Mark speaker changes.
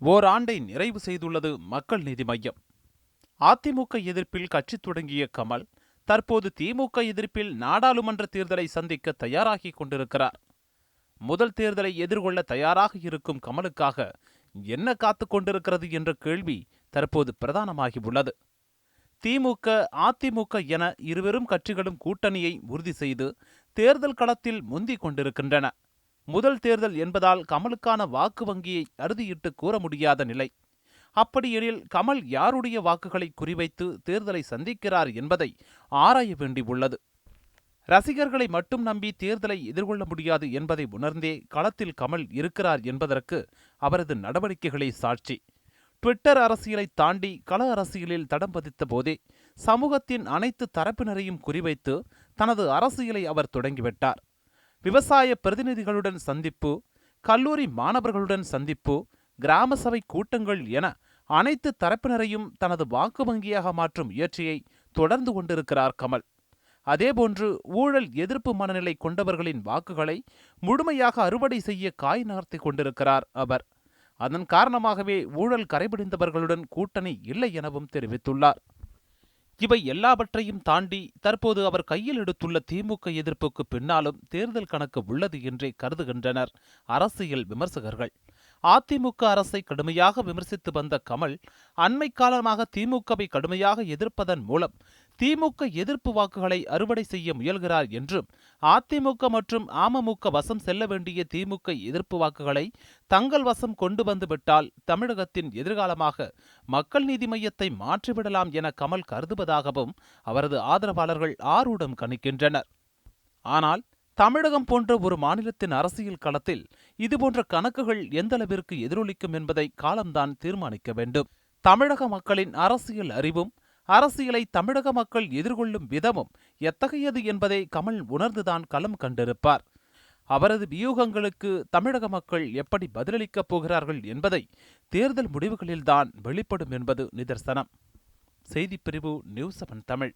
Speaker 1: ஓராண்டை நிறைவு செய்துள்ளது மக்கள் நீதி மையம். அதிமுக எதிர்ப்பில் கட்சி தொடங்கிய கமல் தற்போது திமுக எதிர்ப்பில் நாடாளுமன்ற தேர்தலை சந்திக்க தயாராகி கொண்டிருக்கிறார். முதல் தேர்தலை எதிர்கொள்ள தயாராக இருக்கும் கமலுக்காக என்ன காத்து கொண்டிருக்கிறது என்ற கேள்வி தற்போது பிரதானமாகி உள்ளது. திமுக அதிமுக என இருவரும் கட்சிகளும் கூட்டணியை உறுதி செய்து தேர்தல் களத்தில் முந்திக் கொண்டிருக்கின்றன. முதல் தேர்தல் என்பதால் கமலுக்கான வாக்கு வங்கியை அறுதியிட்டு கூற முடியாத நிலை. அப்படியெனில் கமல் யாருடைய வாக்குகளை குறிவைத்து தேர்தலை சந்திக்கிறார் என்பதை ஆராய வேண்டியுள்ளது ரசிகர்களை மட்டும் நம்பி தேர்தலை எதிர்கொள்ள முடியாது என்பதை உணர்ந்தே களத்தில் கமல் இருக்கிறார் என்பதற்கு அவரது நடவடிக்கைகளே சாட்சி. ட்விட்டர் அரசியலை தாண்டி கள அரசியலில் தடம் பதித்த போதே சமூகத்தின் அனைத்து தரப்பினரையும் குறிவைத்து தனது அரசியலை அவர் தொடங்கிவிட்டார். விவசாய பிரதிநிதிகளுடன் சந்திப்பு கல்லூரி மாணவர்களுடன் சந்திப்பு கிராம சபை கூட்டங்கள் என அனைத்து தரப்பினரையும் தனது வாக்கு வங்கியாக மாற்றும் முயற்சியை தொடர்ந்து கொண்டிருக்கிறார் கமல். அதேபோன்று ஊழல் எதிர்ப்பு மனநிலை கொண்டவர்களின் வாக்குகளை முழுமையாக அறுவடை செய்ய காய் நகர்த்தி கொண்டிருக்கிறார் அவர். அதன் காரணமாகவே ஊழல் கரைபிடிந்தவர்களுடன் கூட்டணி இல்லை எனவும் தெரிவித்துள்ளார். இவை எல்லாவற்றையும் தாண்டி தற்போது அவர் கையில் எடுத்துள்ள திமுக எதிர்ப்புக்கு பின்னாலும் தேர்தல் கணக்கு உள்ளது என்றே கருதுகின்றனர் அரசியல் விமர்சகர்கள். அதிமுக அரசை கடுமையாக விமர்சித்து வந்த கமல் அண்மை காலமாக திமுகவை கடுமையாக எதிர்ப்பதன் மூலம் திமுக எதிர்ப்பு வாக்குகளை அறுவடை செய்ய முயல்கிறார் என்றும் அதிமுக மற்றும் அமமுக வசம் செல்ல வேண்டிய திமுக எதிர்ப்பு வாக்குகளை தங்கள் வசம் கொண்டு வந்துவிட்டால் தமிழகத்தின் எதிர்காலமாக மக்கள் நீதி மையத்தை மாற்றிவிடலாம் என கமல் கருதுவதாகவும் அவரது ஆதரவாளர்கள் ஆரூடம் கணிக்கின்றனர். ஆனால் தமிழகம் போன்ற ஒரு மாநிலத்தின் அரசியல் களத்தில் இதுபோன்ற கணக்குகள் எந்தளவிற்கு எதிரொலிக்கும் என்பதை காலம்தான் தீர்மானிக்க வேண்டும். தமிழக மக்களின் அரசியல் அறிவும் அரசியலை தமிழக மக்கள் எதிர்கொள்ளும் விதமும் எத்தகையது என்பதை கமல் உணர்ந்துதான் களம் கண்டிருப்பார். அவரது வியூகங்களுக்கு தமிழக மக்கள் எப்படி பதிலளிக்கப் போகிறார்கள் என்பதை தேர்தல் முடிவுகளில்தான் வெளிப்படும் என்பது நிதர்சனம். செய்திப்பிரிவு நியூஸ் செவன் தமிழ்.